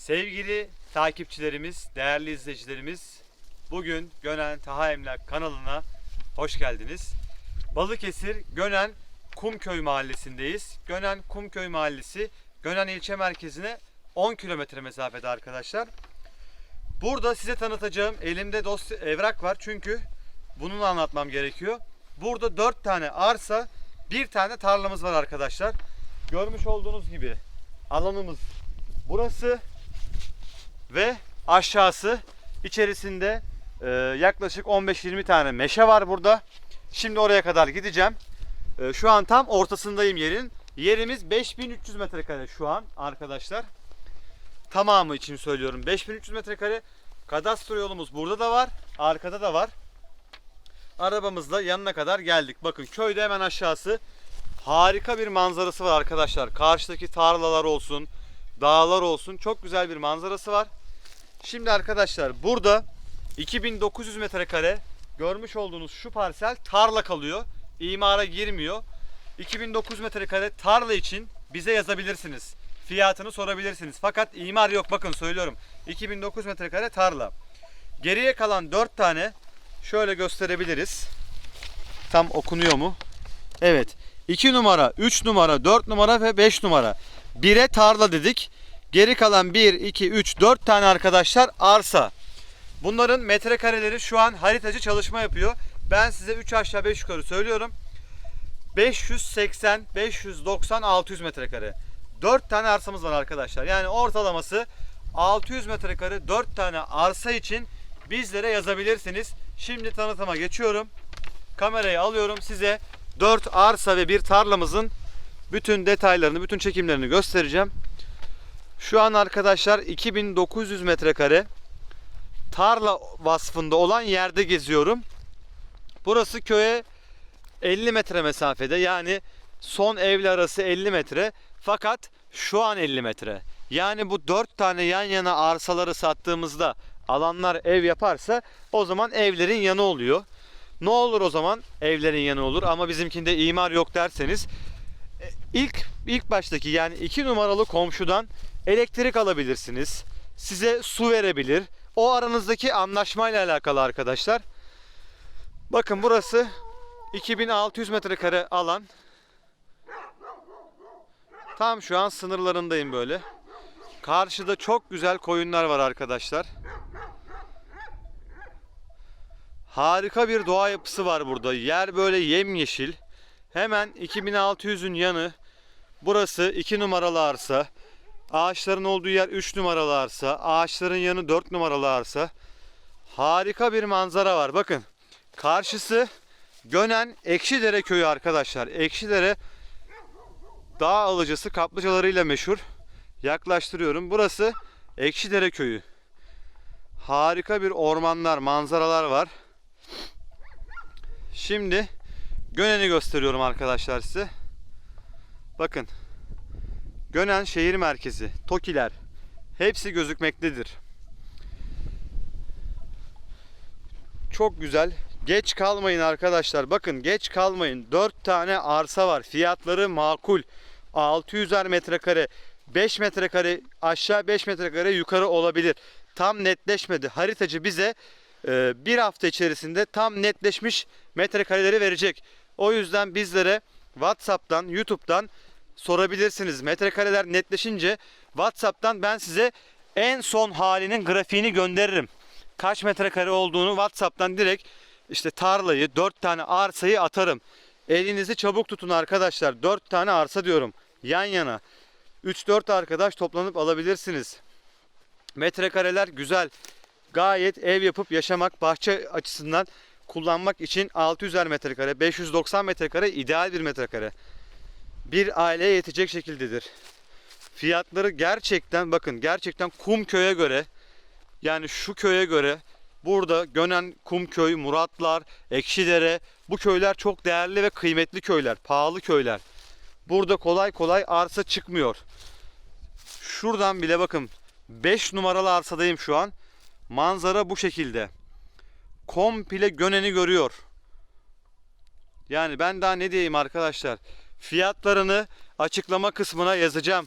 Sevgili takipçilerimiz, değerli izleyicilerimiz, bugün Gönen Taha Emlak kanalına hoş geldiniz. Balıkesir Gönen Kumköy mahallesindeyiz. Gönen Kumköy mahallesi Gönen ilçe merkezine 10 kilometre mesafede arkadaşlar. Burada size tanıtacağım elimde dosya evrak var çünkü bununla anlatmam gerekiyor. Burada 4 tane arsa, bir tane tarlamız var arkadaşlar. Görmüş olduğunuz gibi alanımız burası ve aşağısı içerisinde e, yaklaşık 15-20 tane meşe var burada. Şimdi oraya kadar gideceğim. E, şu an tam ortasındayım yerin. Yerimiz 5300 metrekare şu an arkadaşlar. Tamamı için söylüyorum. 5300 metrekare. Kadastro yolumuz burada da var. Arkada da var. Arabamızla yanına kadar geldik. Bakın köyde hemen aşağısı harika bir manzarası var arkadaşlar. Karşıdaki tarlalar olsun, dağlar olsun çok güzel bir manzarası var. Şimdi arkadaşlar burada 2900 metrekare görmüş olduğunuz şu parsel tarla kalıyor. İmara girmiyor. 2900 metrekare tarla için bize yazabilirsiniz. Fiyatını sorabilirsiniz. Fakat imar yok bakın söylüyorum. 2900 metrekare tarla. Geriye kalan 4 tane şöyle gösterebiliriz. Tam okunuyor mu? Evet. 2 numara, 3 numara, 4 numara ve 5 numara. 1'e tarla dedik. Geri kalan 1, 2, 3, 4 tane arkadaşlar arsa. Bunların metrekareleri şu an haritacı çalışma yapıyor. Ben size 3 aşağı 5 yukarı söylüyorum. 580, 590, 600 metrekare. 4 tane arsamız var arkadaşlar. Yani ortalaması 600 metrekare 4 tane arsa için bizlere yazabilirsiniz. Şimdi tanıtıma geçiyorum. Kamerayı alıyorum size 4 arsa ve bir tarlamızın bütün detaylarını, bütün çekimlerini göstereceğim. Şu an arkadaşlar 2900 metrekare tarla vasfında olan yerde geziyorum. Burası köye 50 metre mesafede yani son evle arası 50 metre fakat şu an 50 metre. Yani bu 4 tane yan yana arsaları sattığımızda alanlar ev yaparsa o zaman evlerin yanı oluyor. Ne olur o zaman evlerin yanı olur ama bizimkinde imar yok derseniz ilk ilk baştaki yani 2 numaralı komşudan elektrik alabilirsiniz. Size su verebilir. O aranızdaki anlaşmayla alakalı arkadaşlar. Bakın burası 2600 metrekare alan. Tam şu an sınırlarındayım böyle. Karşıda çok güzel koyunlar var arkadaşlar. Harika bir doğa yapısı var burada. Yer böyle yemyeşil. Hemen 2600'ün yanı. Burası 2 numaralı arsa. Ağaçların olduğu yer 3 numaralı arsa. Ağaçların yanı 4 numaralı arsa. Harika bir manzara var. Bakın. Karşısı Gönen Ekşidere köyü arkadaşlar. Ekşidere dağ alıcısı kaplıcalarıyla meşhur. Yaklaştırıyorum. Burası Ekşidere köyü. Harika bir ormanlar, manzaralar var. Şimdi Gönen'i gösteriyorum arkadaşlar size. Bakın. Gönen şehir merkezi, Tokiler hepsi gözükmektedir. Çok güzel. Geç kalmayın arkadaşlar. Bakın geç kalmayın. 4 tane arsa var. Fiyatları makul. 600'er metrekare, 5 metrekare aşağı 5 metrekare yukarı olabilir. Tam netleşmedi. Haritacı bize e, bir hafta içerisinde tam netleşmiş metrekareleri verecek. O yüzden bizlere WhatsApp'tan, YouTube'dan sorabilirsiniz. Metrekareler netleşince WhatsApp'tan ben size en son halinin grafiğini gönderirim. Kaç metrekare olduğunu WhatsApp'tan direkt işte tarlayı, 4 tane arsayı atarım. Elinizi çabuk tutun arkadaşlar. 4 tane arsa diyorum. Yan yana. 3-4 arkadaş toplanıp alabilirsiniz. Metrekareler güzel. Gayet ev yapıp yaşamak, bahçe açısından kullanmak için 600'er metrekare, 590 metrekare ideal bir metrekare. Bir aileye yetecek şekildedir. Fiyatları gerçekten bakın gerçekten kum köye göre yani şu köye göre burada Gönen Kumköy, Muratlar, Ekşidere bu köyler çok değerli ve kıymetli köyler, pahalı köyler. Burada kolay kolay arsa çıkmıyor. Şuradan bile bakın 5 numaralı arsadayım şu an. Manzara bu şekilde. Komple Gönen'i görüyor. Yani ben daha ne diyeyim arkadaşlar. Fiyatlarını açıklama kısmına yazacağım.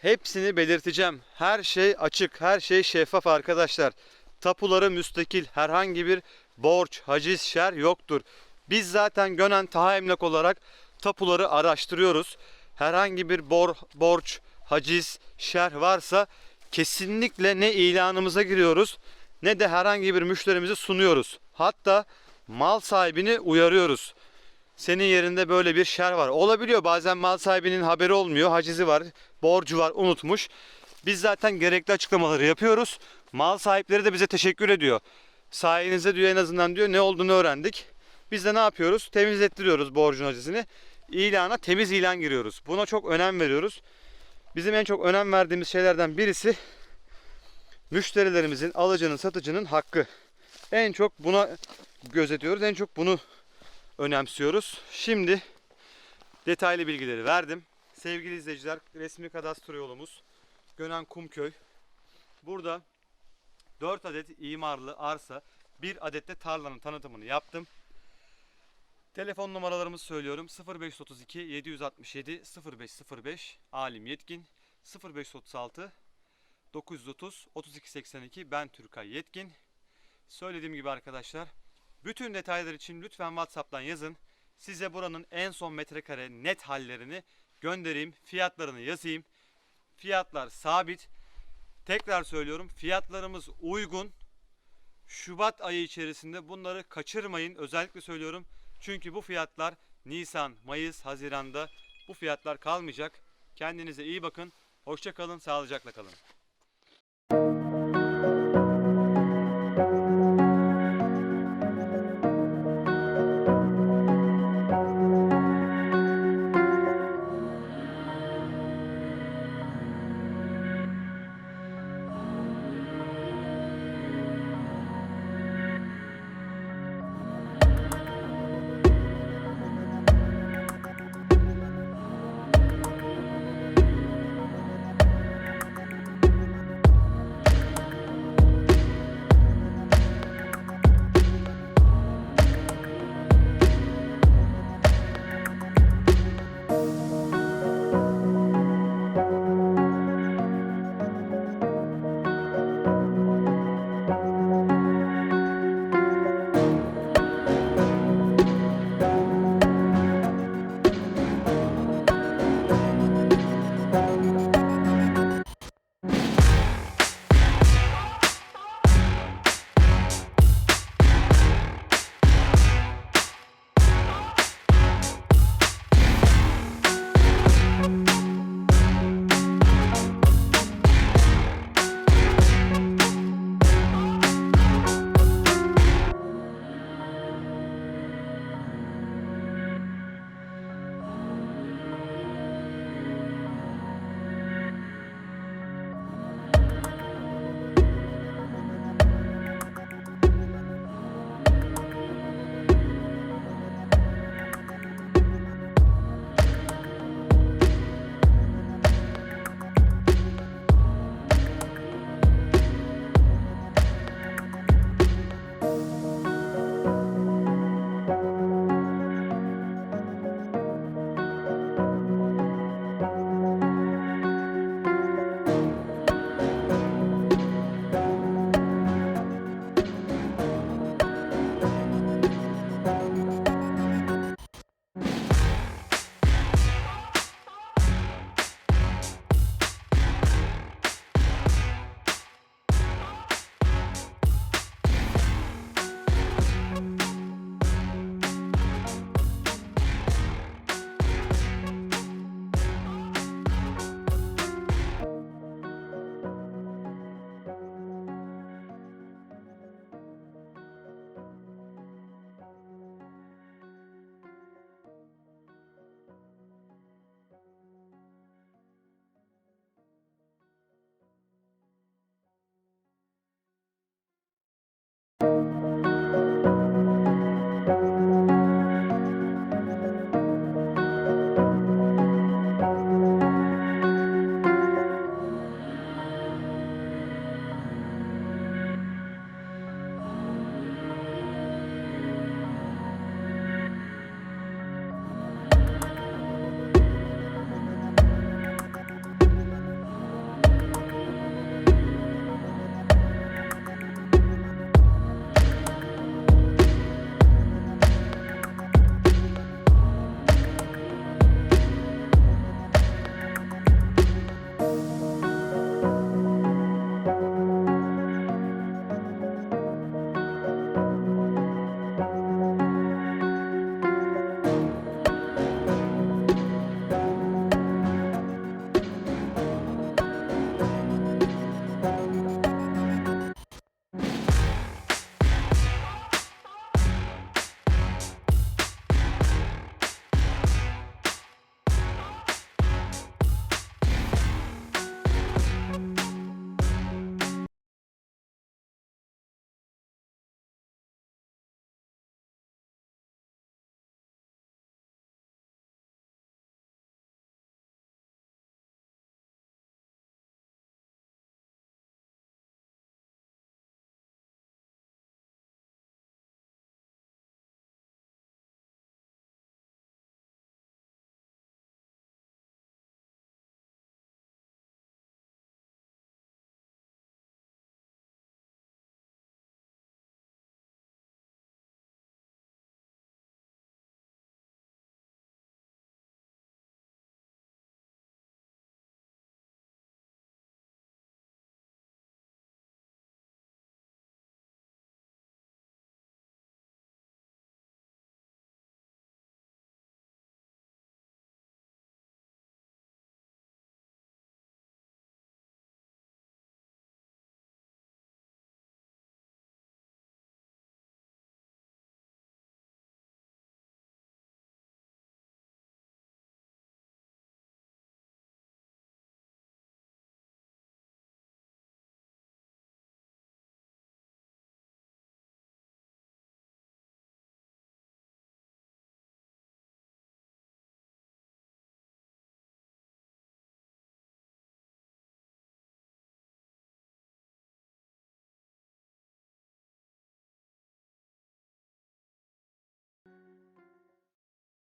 Hepsini belirteceğim. Her şey açık, her şey şeffaf arkadaşlar. Tapuları müstakil, herhangi bir borç, haciz, şer yoktur. Biz zaten Gönen Taha Emlak olarak tapuları araştırıyoruz. Herhangi bir bor, borç, haciz, şer varsa kesinlikle ne ilanımıza giriyoruz ne de herhangi bir müşterimizi sunuyoruz. Hatta mal sahibini uyarıyoruz. Senin yerinde böyle bir şer var. Olabiliyor bazen mal sahibinin haberi olmuyor. Hacizi var, borcu var, unutmuş. Biz zaten gerekli açıklamaları yapıyoruz. Mal sahipleri de bize teşekkür ediyor. Sayenizde diyor en azından diyor ne olduğunu öğrendik. Biz de ne yapıyoruz? Temizlettiriyoruz borcun hacizini. İlana temiz ilan giriyoruz. Buna çok önem veriyoruz. Bizim en çok önem verdiğimiz şeylerden birisi müşterilerimizin, alıcının, satıcının hakkı. En çok buna gözetiyoruz. En çok bunu önemsiyoruz. Şimdi detaylı bilgileri verdim. Sevgili izleyiciler, resmi kadastro yolumuz Gönen Kumköy. Burada 4 adet imarlı arsa, 1 adet de tarlanın tanıtımını yaptım. Telefon numaralarımızı söylüyorum. 0532 767 0505 Alim Yetkin 0536 930 3282 ben Türkay Yetkin. Söylediğim gibi arkadaşlar bütün detaylar için lütfen WhatsApp'tan yazın. Size buranın en son metrekare net hallerini göndereyim. Fiyatlarını yazayım. Fiyatlar sabit. Tekrar söylüyorum fiyatlarımız uygun. Şubat ayı içerisinde bunları kaçırmayın. Özellikle söylüyorum. Çünkü bu fiyatlar Nisan, Mayıs, Haziran'da bu fiyatlar kalmayacak. Kendinize iyi bakın. Hoşça kalın, sağlıcakla kalın.